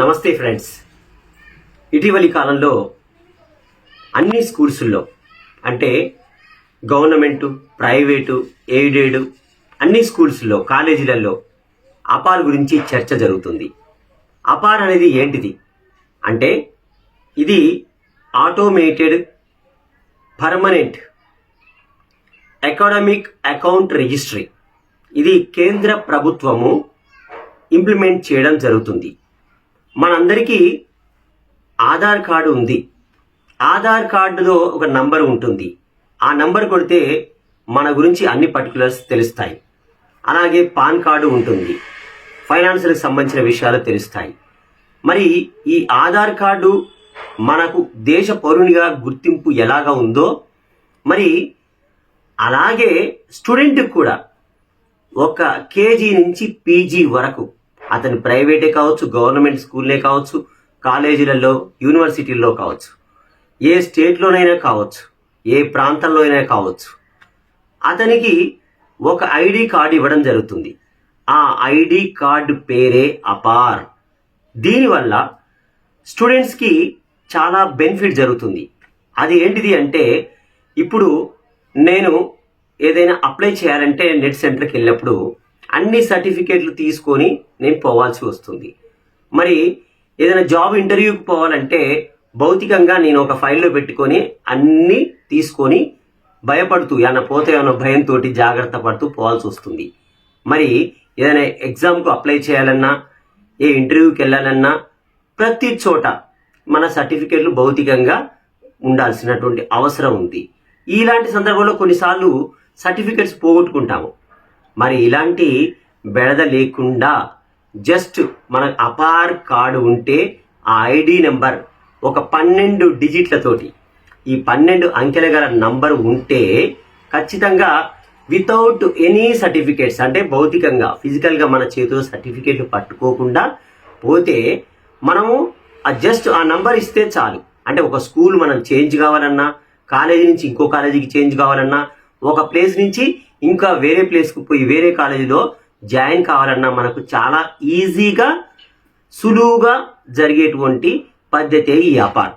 నమస్తే ఫ్రెండ్స్. ఇటీవలి కాలంలో అన్ని స్కూల్స్లో అంటే గవర్నమెంటు ప్రైవేటు ఎయిడెడ్ అన్ని స్కూల్స్లో కాలేజీలలో అపార్ గురించి చర్చ జరుగుతుంది. అపార్ అనేది ఏంటిది? అంటే ఇది automated permanent academic account registry ఇది కేంద్ర ప్రభుత్వము ఇంప్లిమెంట్ చేయడం జరుగుతుంది. మనందరికీ ఆధార్ కార్డు ఉంది. ఆధార్ కార్డులో ఒక నంబర్ ఉంటుంది. ఆ నంబర్ కొడితే మన గురించి అన్ని పర్టికులర్స్ తెలుస్తాయి. అలాగే పాన్ కార్డు ఉంటుంది. ఫైనాన్షియల్కి సంబంధించిన విషయాలు తెలుస్తాయి. మరి ఈ ఆధార్ కార్డు మనకు దేశ పౌరునిగా గుర్తింపు ఎలాగా ఉందో మరి అలాగే స్టూడెంట్కి కూడా ఒక కేజీ నుంచి పీజీ వరకు అతని ప్రైవేటే కావచ్చు గవర్నమెంట్ స్కూల్లే కావచ్చు కాలేజీలలో యూనివర్సిటీల్లో కావచ్చు. ఏ స్టేట్లోనైనా కావచ్చు ఏ ప్రాంతంలో అయినా కావచ్చు. అతనికి ఒక ఐడి కార్డు ఇవ్వడం జరుగుతుంది. ఆ ఐడి కార్డు పేరే అపార్. దీనివల్ల స్టూడెంట్స్కి చాలా బెనిఫిట్ జరుగుతుంది. అది ఏంటిది అంటే ఇప్పుడు నేను ఏదైనా అప్లై చేయాలంటే నెట్ సెంటర్కి వెళ్ళినప్పుడు అన్ని సర్టిఫికేట్లు తీసుకొని నేను పోవాల్సి వస్తుంది. మరి ఏదైనా జాబ్ ఇంటర్వ్యూకి పోవాలంటే భౌతికంగా నేను ఒక ఫైల్లో పెట్టుకొని అన్నీ తీసుకొని భయపడుతూ ఏమైనా పోతే ఏమైనా భయంతో జాగ్రత్త పడుతూ పోవాల్సి వస్తుంది. మరి ఏదైనా ఎగ్జామ్కు అప్లై చేయాలన్నా ఏ ఇంటర్వ్యూకి వెళ్ళాలన్నా ప్రతి చోట మన సర్టిఫికేట్లు భౌతికంగా ఉండాల్సినటువంటి అవసరం ఉంది. ఇలాంటి సందర్భంలో కొన్నిసార్లు సర్టిఫికెట్స్ పోగొట్టుకుంటాము. మరి ఇలాంటి బెడద లేకుండా జస్ట్ మన అపార్ కార్డు ఉంటే ఆ ఐడి నెంబర్ ఒక పన్నెండు డిజిట్లతోటి ఈ పన్నెండు అంకెల గల నంబర్ ఉంటే ఖచ్చితంగా వితౌట్ ఎనీ సర్టిఫికేట్స్ అంటే భౌతికంగా ఫిజికల్గా మన చేతిలో సర్టిఫికేట్లు పట్టుకోకుండా పోతే మనము ఆ జస్ట్ ఆ నంబర్ ఇస్తే చాలు. అంటే ఒక స్కూల్ మనం చేంజ్ కావాలన్నా కాలేజీ నుంచి ఇంకో కాలేజీకి చేంజ్ కావాలన్నా ఒక ప్లేస్ నుంచి ఇంకా వేరే ప్లేస్కి పోయి వేరే కాలేజీలో జాయిన్ కావాలన్నా మనకు చాలా ఈజీగా సులువుగా జరిగేటువంటి పద్ధతి ఈ వ్యాపారం.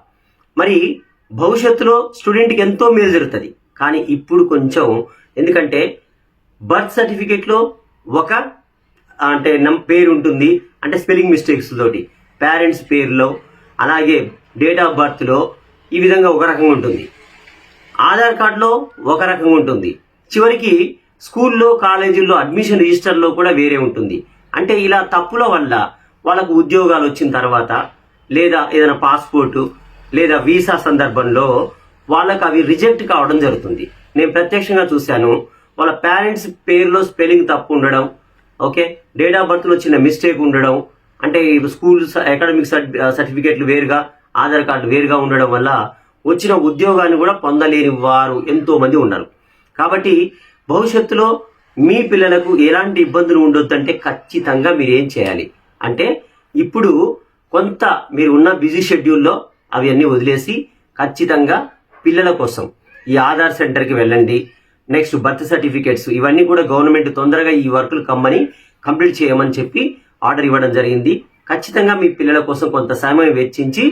మరి భవిష్యత్తులో స్టూడెంట్కి ఎంతో మేలు జరుగుతుంది. కానీ ఇప్పుడు కొంచెం ఎందుకంటే బర్త్ సర్టిఫికేట్లో ఒక అంటే నమ్ పేరు ఉంటుంది. అంటే స్పెల్లింగ్ మిస్టేక్స్ తోటి పేరెంట్స్ పేరులో అలాగే డేట్ ఆఫ్ బర్త్లో ఈ విధంగా ఒక రకంగా ఉంటుంది. ఆధార్ కార్డులో ఒక రకంగా ఉంటుంది. చివరికి స్కూల్లో కాలేజీల్లో అడ్మిషన్ రిజిస్టర్లో కూడా వేరే ఉంటుంది. అంటే ఇలా తప్పుల వల్ల వాళ్ళకు ఉద్యోగాలు వచ్చిన తర్వాత లేదా ఏదైనా పాస్పోర్టు లేదా వీసా సందర్భంలో వాళ్ళకు అవి రిజెక్ట్ కావడం జరుగుతుంది. నేను ప్రత్యక్షంగా చూశాను వాళ్ళ పేరెంట్స్ పేరులో స్పెల్లింగ్ తప్పు ఉండడం ఓకే డేట్ ఆఫ్ బర్త్లో చిన్న మిస్టేక్ ఉండడం అంటే స్కూల్ అకాడమిక్ సర్టిఫికేట్లు వేరుగా ఆధార్ కార్డు వేరుగా ఉండడం వల్ల వచ్చిన ఉద్యోగాన్ని కూడా పొందలేని వారు ఎంతోమంది ఉన్నారు. కాబట్టి భవిష్యత్తులో మీ పిల్లలకు ఎలాంటి ఇబ్బందులు ఉండొద్దంటే ఖచ్చితంగా మీరు ఏం చేయాలి? అంటే ఇప్పుడు కొంత మీరు ఉన్న బిజీ షెడ్యూల్లో అవి అన్నీ వదిలేసి ఖచ్చితంగా పిల్లల కోసం ఈ ఆధార్ సెంటర్కి వెళ్ళండి. నెక్స్ట్ బర్త్ సర్టిఫికేట్స్ ఇవన్నీ కూడా గవర్నమెంట్ తొందరగా ఈ వర్కులు కమ్మని కంప్లీట్ చేయమని చెప్పి ఆర్డర్ ఇవ్వడం జరిగింది. ఖచ్చితంగా మీ పిల్లల కోసం కొంత సమయం వెచ్చించి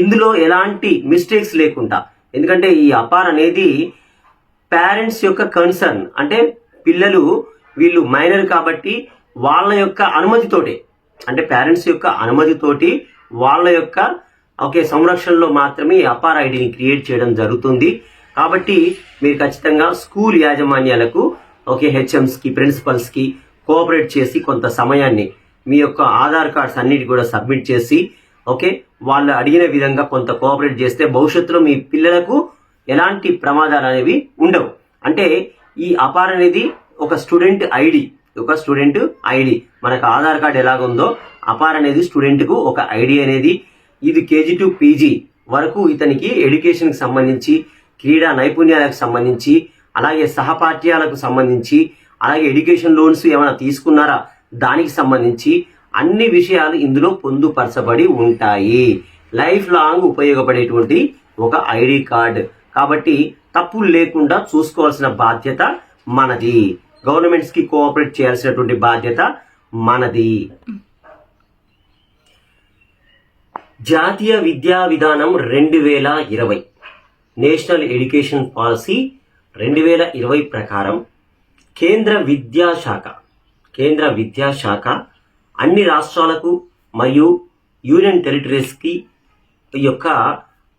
ఇందులో ఎలాంటి మిస్టేక్స్ లేకుండా ఎందుకంటే ఈ అపార్ అనేది పేరెంట్స్ యొక్క కన్సర్న్ అంటే పిల్లలు వీళ్ళు మైనర్ కాబట్టి వాళ్ళ యొక్క అనుమతితోటి. అంటే పేరెంట్స్ యొక్క అనుమతితోటి వాళ్ళ యొక్క ఓకే సంరక్షణలో మాత్రమే అపార్ ఐడిని క్రియేట్ చేయడం జరుగుతుంది. కాబట్టి మీరు ఖచ్చితంగా స్కూల్ యాజమాన్యాలకు ఓకే హెచ్ఎంస్కి ప్రిన్సిపల్స్కి కోఆపరేట్ చేసి కొంత సమయాన్ని మీ యొక్క ఆధార్ కార్డ్స్ అన్నిటి కూడా సబ్మిట్ చేసి ఓకే వాళ్ళు అడిగిన విధంగా కొంత కోఆపరేట్ చేస్తే భవిష్యత్తులో మీ పిల్లలకు ఎలాంటి ప్రమాదాలు అనేవి ఉండవు. అంటే ఈ అపార్ అనేది ఒక స్టూడెంట్ ఐడి ఒక స్టూడెంట్ ఐడి. మనకు ఆధార్ కార్డ్ ఎలాగుందో అపార్ అనేది స్టూడెంట్కు ఒక ఐడి అనేది ఇది కేజీ టు పీజీ వరకు ఇతనికి ఎడ్యుకేషన్కి సంబంధించి క్రీడా నైపుణ్యాలకు సంబంధించి అలాగే సహపాఠ్యాలకు సంబంధించి అలాగే ఎడ్యుకేషన్ లోన్స్ ఏమైనా తీసుకున్నారా దానికి సంబంధించి అన్ని విషయాలు ఇందులో పొందుపరచబడి ఉంటాయి. లైఫ్ లాంగ్ ఉపయోగపడేటువంటి ఒక ఐడి కార్డ్. కాబట్టి తప్పులు లేకుండా చూసుకోవాల్సిన బాధ్యత మనది. గవర్నమెంట్స్కి కోఆపరేట్ చేయాల్సినటువంటి బాధ్యత మనది. జాతీయ విద్యా విధానం రెండు వేల ఇరవై. నేషనల్ ఎడ్యుకేషన్ పాలసీ రెండు వేల ఇరవై ప్రకారం కేంద్ర విద్యాశాఖ కేంద్ర విద్యాశాఖ అన్ని రాష్ట్రాలకు మరియు యూనియన్ టెరిటరీస్కి యొక్క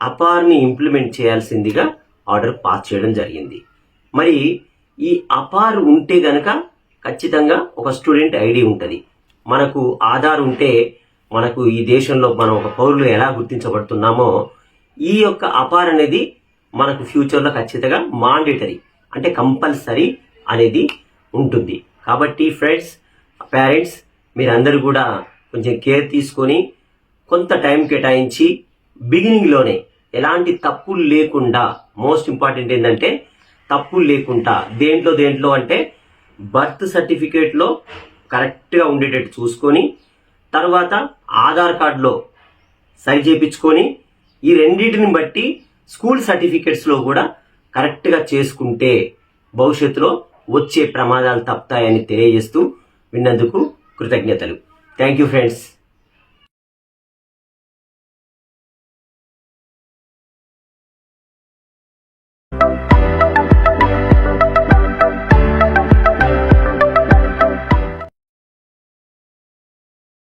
అపార్ని ఇంప్లిమెంట్ చేయాల్సిందిగా ఆర్డర్ పాస్ చేయడం జరిగింది. మరి ఈ అపార్ ఉంటే గనక ఖచ్చితంగా ఒక స్టూడెంట్ ఐడి ఉంటుంది. మనకు ఆధార్ ఉంటే మనకు ఈ దేశంలో మనం ఒక పౌరులు ఎలా గుర్తించబడుతున్నామో ఈ యొక్క అపార్ అనేది మనకు ఫ్యూచర్లో ఖచ్చితంగా మాండేటరీ అంటే కంపల్సరీ అనేది ఉంటుంది. కాబట్టి ఫ్రెండ్స్ పేరెంట్స్ మీరందరూ కూడా కొంచెం కేర్ తీసుకొని కొంత టైం కేటాయించి బిగినింగ్లోనే ఎలాంటి తప్పులు లేకుండా మోస్ట్ ఇంపార్టెంట్ ఏంటంటే తప్పులు లేకుండా దేంట్లో దేంట్లో అంటే బర్త్ సర్టిఫికేట్లో కరెక్ట్గా ఉండేటట్టు చూసుకొని తర్వాత ఆధార్ కార్డులో సరి చేపించుకొని ఈ రెండింటిని బట్టి స్కూల్ సర్టిఫికేట్స్లో కూడా కరెక్ట్గా చేసుకుంటే భవిష్యత్తులో వచ్చే ప్రమాదాలు తప్పుతాయని తెలియజేస్తూ విన్నందుకు కృతజ్ఞతలు. Thank you friends